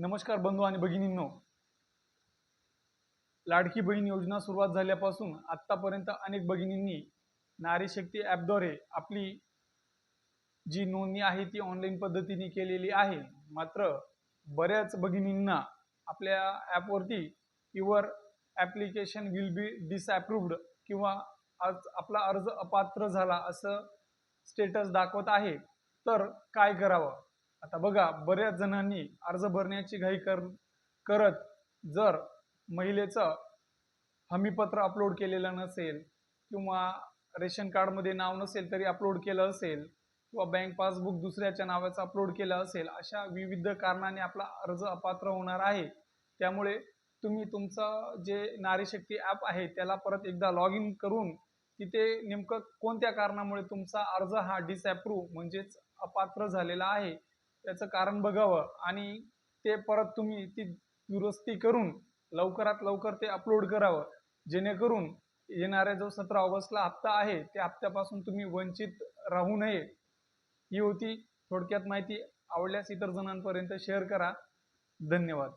नमस्कार बंधू आणि भगिनींनो. लाडकी बहीण योजना सुरुवात झाल्यापासून आत्तापर्यंत अनेक भगिनींनी नारी शक्ती ॲपद्वारे आपली जी नोंदणी आहे ती ऑनलाईन पद्धतीने केलेली आहे. मात्र बऱ्याच भगिनींना आपल्या ॲपवरती your application will be disapproved किंवा आज आपला अर्ज अपात्र झाला असं स्टेटस दाखवत आहे. तर काय करावं? आता बघा बऱ्याच जणांनी अर्ज भरण्याची घाई कर करत जर महिलेचं हमीपत्र अपलोड केलेलं नसेल किंवा रेशन कार्डमध्ये नाव नसेल तरी अपलोड केलं असेल किंवा बँक पासबुक दुसऱ्याच्या नावाचं अपलोड केलं असेल अशा विविध कारणाने आपला अर्ज अपात्र होणार आहे. त्यामुळे तुम्ही तुमचं जे नारीशक्ती ॲप आहे त्याला परत एकदा लॉग इन करून तिथे नेमकं कोणत्या कारणामुळे तुमचा अर्ज हा डिसॲप्रूव्ह म्हणजेच अपात्र झालेला आहे? त्याचं कारण बघावं आणि ते परत तुम्ही ती दुरुस्ती करून लवकरात लवकर ते अपलोड करावं. जेणेकरून येणाऱ्या जो सतरा ऑगस्टला हप्ता आहे त्या हप्त्यापासून तुम्ही वंचित राहू नये. ही होती. थोडक्यात माहिती आवडल्यास इतर जणांपर्यंत शेअर करा. धन्यवाद.